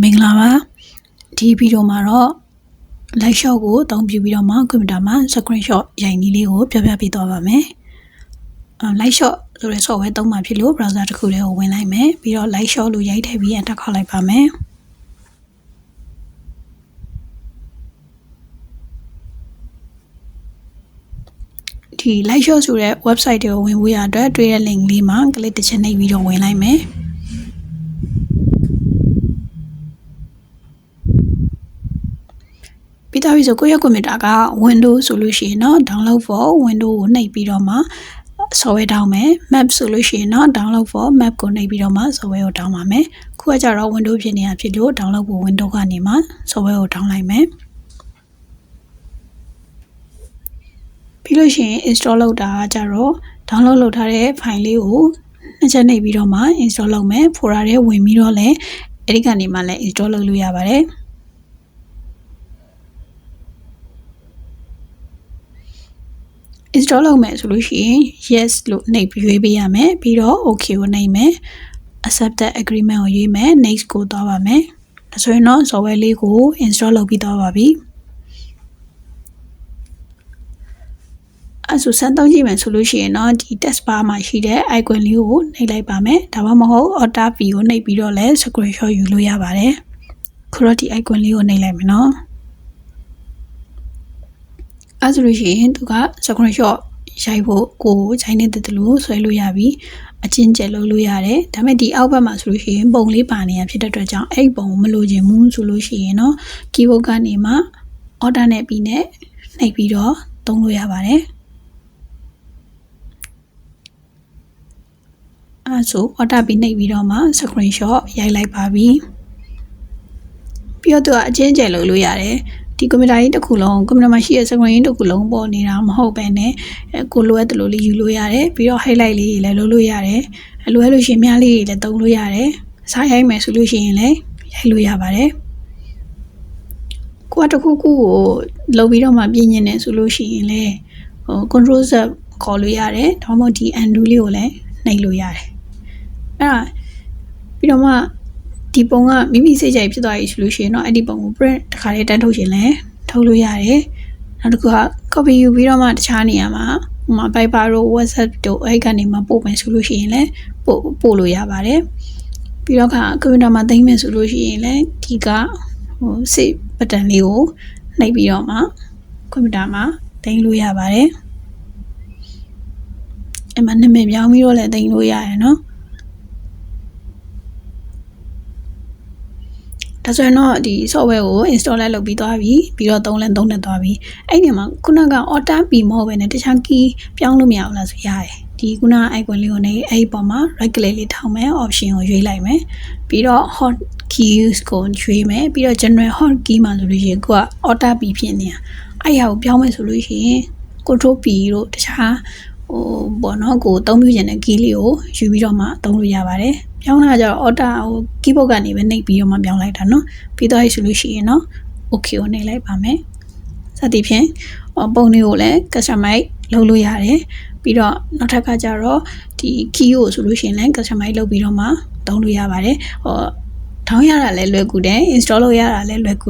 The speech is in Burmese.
မင်္ဂလာပါဒီဗီဒီယိုမှာတော့ light shot ကိုအသုံးပြုပြီးတော့မှကွန်ပျူတာမှာ screenshot ရိုက်နည်းလေးကိုပြောပြပေးသွားပါမယ်အဲ light shot ဆိုတဲ့ software သုံးမှာဖြစ်လို့ browser တစ်ခုတည်းကိုဝင်လိုက်မယ်ပြီးတော့ light shot လို့ရိုက်ထည့်ပြီး enter ခေါက်လိုက်ပါမယ်ဒီ light shot ဆိုတဲ့ website တွေကိုဝင်ဖို့ရအတွက်တွေ့တဲ့ link လေးမှာ click တစ်ချက်နှိပ်ပြီးတော့ဝင်လိုက်မယ် ပြီးသားပြီဆိုကိုယ့်ရဲ့ကွန်ပျူတာက Windows ဆိုလို့ရှိရင်တော့ download for Windows ကိုနှိပ်ပြီးတော့မှ software တောင်းမယ် map ဆိုလို့ရှိရင်တော့ download for map ကိုနှိပ်ပြီးတော့မှ software ကိုတောင်းပါမယ်ခုကကြတော့ Windows ဖြစ်နေတာဖြစ်လို့ download ဖို့ Windows ကနေမှ software ကိုတောင်းလိုက်မယ်ပြီးလို့ရှိရင် install လုပ်တာကကြတော့ download လုပ်ထားတဲ့ file လေးကိုနှစ်ချက်နှိပ်ပြီးတော့မှ install လုပ်မယ် folder ထဲဝင်ပြီးတော့လည်းအဲ့ဒီကနေမှလည်း install လုပ်လို့ရပါတယ် install လုပ်မယ်ဆိုလို့ရှိရင် yes လို့နှိပ်ပြီးရွေးပေးရမယ်ပြီးတော့ okay ကိုနှိပ်မယ် accepted agreement ကိုရွေးမယ် next ကိုသွားပါမယ်ဒါဆိုရင်တော့ software လေးကို install လုပ်ပြီးသွားပါပြီအဲဆိုစမ်းသုံးကြည့်မယ်ဆိုလို့ရှိရင်တော့ဒီ test bar မှာရှိတဲ့ icon လေးကိုနှိပ်လိုက်ပါမယ်ဒါမှမဟုတ် alt v ကိုနှိပ်ပြီးတော့လည်း screenshot ယူလို့ရပါတယ်ခုတော့ဒီ icon လေးကိုနှိပ်လိုက်မယ်နော် အဲဆိုလို့ရှိရင်သူက screenshot ရိုက်ဖို့ကိုဂျိုင်းနေတဲ့တလို့ဆွဲလို့ရပြီအချင်းကျက်လုပ်လို့ရတယ်ဒါပေမဲ့ဒီအောက်ဘက်မှာဆိုလို့ရှိရင်ပုံလေးပါနေရဖြစ်တဲ့အတွက်ကြောင့်အဲ့ပုံကိုမလိုချင်ဘူးဆိုလို့ရှိရင်တော့ keyboard ကနေမှ order နဲ့ပြီးနဲ့နှိပ်ပြီးတော့သုံးလို့ရပါတယ်အဲဆို order ပြီးနှိပ်ပြီးတော့မှ screenshot ရိုက်လိုက်ပါပြီပြီးတော့သူကအချင်းကျက်လုပ်လို့ရတယ် ဒီကွန်ပျူတာကြီးတစ်ခုလုံးကွန်ပျူတာမှာရှိတဲ့ screen တစ်ခုလုံးပေါ်နေတာမဟုတ်ပဲねကိုလိုအပ်တယ်လို့လေးယူလို့ရတယ်ပြီးတော့ highlight လေးတွေလည်းလုပ်လို့ရတယ်အလိုအပ်လို့ရှင်များလေးတွေလည်းသုံးလို့ရတယ်စားရိုက်မယ်ဆိုလို့ရှိရင်လည်းရိုက်လို့ရပါတယ်ကိုကတခုခုကိုလုပ်ပြီးတော့မှပြင်ញင်နေဆိုလို့ရှိရင်လည်းဟို control z ခေါ်လို့ရတယ်ဒါမှမဟုတ်ဒီ undo လေးကိုလည်းနှိပ်လို့ရတယ်အဲ့ဒါပြီးတော့မှ ဒီပုံကမိမိစိတ်ကြိုက်ဖြစ်သွားပြီဆိုလို့ရှိရင်တော့အဲ့ဒီပုံကို print တစ်ခါလေးတန်းထုတ်ရှင်လဲထုတ်လို့ရတယ်နောက်တစ်ခုက copy ယူပြီးတော့မှတခြားနေရာမှာဟိုမှာ Viber တို့ WhatsApp တို့အဲ့ကနေမှပို့မယ်ဆိုလို့ရှိရင်လည်းပို့ပို့လို့ရပါတယ်ပြီးတော့ကကွန်ပျူတာမှာသိမ်းမယ်ဆိုလို့ရှိရင်လည်းဒီကဟို save button လေးကိုနှိပ်ပြီးတော့မှကွန်ပျူတာမှာသိမ်းလို့ရပါတယ်အဲ့မှာနာမည်ပြောင်းပြီးတော့လည်းသိမ်းလို့ရတယ်နော် ဒါဆိုရင်တော့ဒီ software ကို install လိုက်လုပ်ပြီးသွားပြီပြီးတော့သုံးလည်းသုံးနေသွားပြီအဲ့ဒီမှာခုနက auto p မဟုတ်ဘဲနဲ့တခြား key ပြောင်းလို့မရဘူးလားဆိုရတယ်ဒီခုန icon လေးကိုနေအဲ့ဒီပေါ်မှာ right click လေးထောက်မယ် option ကိုရွေးလိုက်မယ်ပြီးတော့ hot keys ကိုရွေးမယ်ပြီးတော့ general hot key မှာဆိုလို့ရှိရင်ကိုက auto p ဖြစ်နေတာအဲ့ဟာကိုပြောင်းမယ်ဆိုလို့ရှိရင် control p တို့တခြားဟိုပေါ့နော်ကိုအသုံးပြုခြင်းတဲ့ key လေးကိုယူပြီးတော့မှအသုံးလို့ရပါတယ် ပြောင်းတာကြတော့ order ဟို keyboard ကနေပဲနှိပ်ပြီးတော့မှပြောင်းလိုက်တာเนาะပြီးသွားပြီဆိုလို့ရှိရင်เนาะ okay ကိုနှိပ်လိုက်ပါမယ်စသည်ဖြင့်ပုံတွေကိုလည်း customize လုပ်လို့ရတယ်ပြီးတော့နောက်ထပ်ကကြတော့ဒီ key ကိုဆိုလို့ရှိရင်လည်း customize လုပ်ပြီးတော့မှသုံးလို့ရပါတယ်ဟောထောင်းရတာလည်းလွယ်ကူတယ် install လုပ်ရတာလည်းလွယ်ကူ